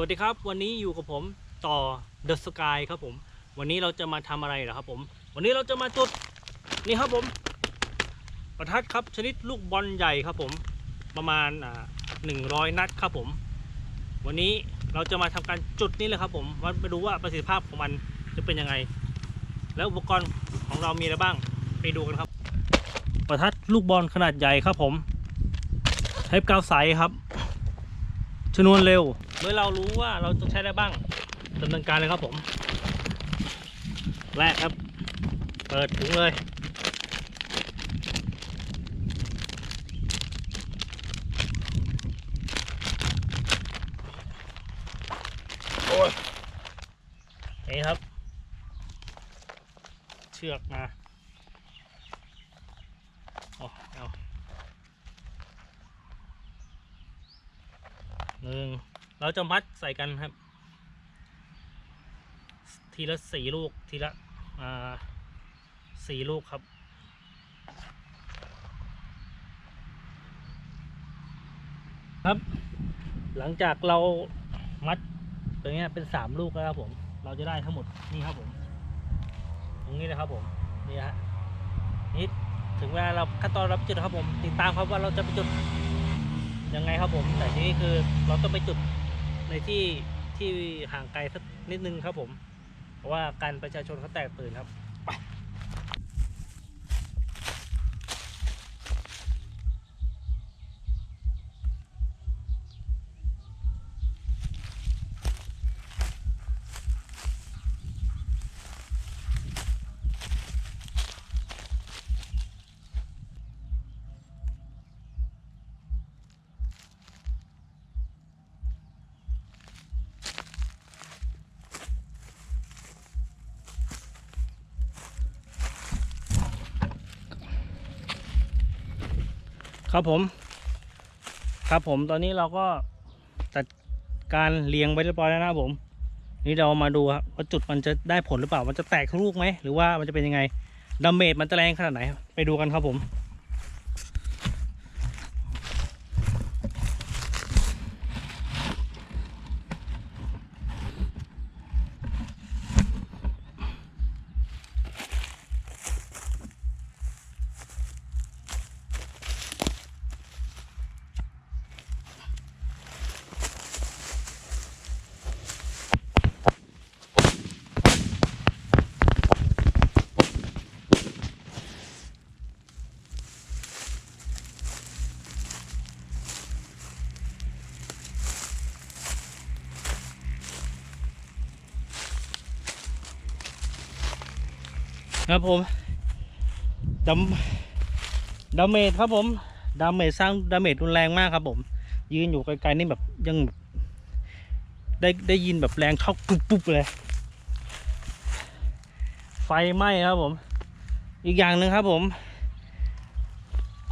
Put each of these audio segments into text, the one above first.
วัสดีครับ วันนี้อยู่กับผมต่อ The Sky ครับผม วันนี้เราจะมาทำอะไรเหรอครับผม วันนี้เราจะมาจุดนี่ครับผม ประทัดครับชนิดลูกบอลใหญ่ครับผมประมาณหนึ่งร้อยนัดครับผม วันนี้เราจะมาทำการจุดนี่เลยครับผมมาไปดูว่าประสิทธิภาพของมันจะเป็นยังไง แล้วอุปกรณ์ของเรามีอะไรบ้างไปดูกันครับ ประทัดลูกบอลขนาดใหญ่ครับผมเทปกาวใสครับชนวนเร็ว เมื่อเรารู้ว่าเราจะใช้ได้บ้างดำเนินการเลยครับผมแรกครับ เปิดถุงเลย โอ้ยนี่ครับ เชือกมาโอ้เอาหนึ่ง เราจะมัดใส่กันครับ ทีละสี่ลูกทีละสี่ลูกครับครับ หลังจากเรามัดตรงนี้เป็นสามลูกแล้วครับผม เราจะได้ทั้งหมดนี่ครับผม ตรงนี้นะครับผมนี่ฮะนี่ถึงเวลาเราขั้นตอนรับจุดครับผม ติดตามครับว่าเราจะไปจุดยังไงครับผม แต่ทีนี้คือเราต้องไปจุด ในที่ที่ห่างไกลสักนิดนึงครับผม เพราะว่าการประชาชนเขาแตกตื่นครับ ครับผม ครับผมตอนนี้เราก็จัดการเลียงไว้เรียบร้อยแล้วนะผม นี่เรามาดูครับว่าจุดมันจะได้ผลหรือเปล่า มันจะแตกลูกไหมหรือว่ามันจะเป็นยังไงดาเมจมันจะแรงขนาดไหน ไปดูกันครับผม ครับผมดาดาเมจครับผมดาเมจสร้างดาเมจรุนแรงมากครับผม ยืนอยู่ไกลๆนี่แบบยังได้ได้ยินแบบแรงช็อกปุ๊บปุ๊บเลย ไฟไหม้ครับผม อีกอย่างหนึ่งครับผม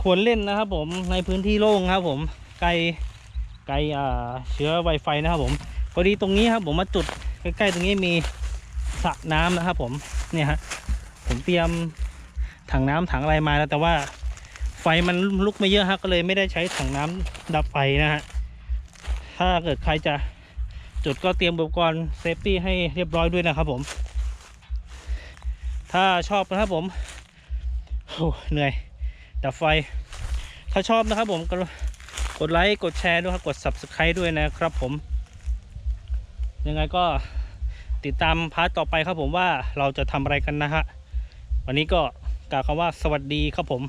ควรเล่นนะครับผมในพื้นที่โล่งครับผม ไกลไกลอ่าเชื้อไวไฟนะครับผมพอดีตรงนี้ครับผมมาจุดใกล้ๆตรงนี้มีสระน้ำนะครับผมเนี่ยฮะ ผมเตรียมถังน้ำถังอะไรมาแล้วแต่ว่าไฟมันลุกไม่เยอะฮะก็เลยไม่ได้ใช้ถังน้ำดับไฟนะฮะถ้าเกิดใครจะจุดก็เตรียมอุปกรณ์เซฟตี้ให้เรียบร้อยด้วยนะครับผม ถ้าชอบนะครับผมโอ้เหนื่อย ดับไฟ ถ้าชอบนะครับผมก็กดไลค์กดแชร์ด้วยครับกด subscribe ด้วยนะครับผม ยังไงก็ติดตามพาร์ทต่อไปครับผมว่าเราจะทำอะไรกันนะฮะ วันนี้ก็กล่าวคำว่าสวัสดีครับผม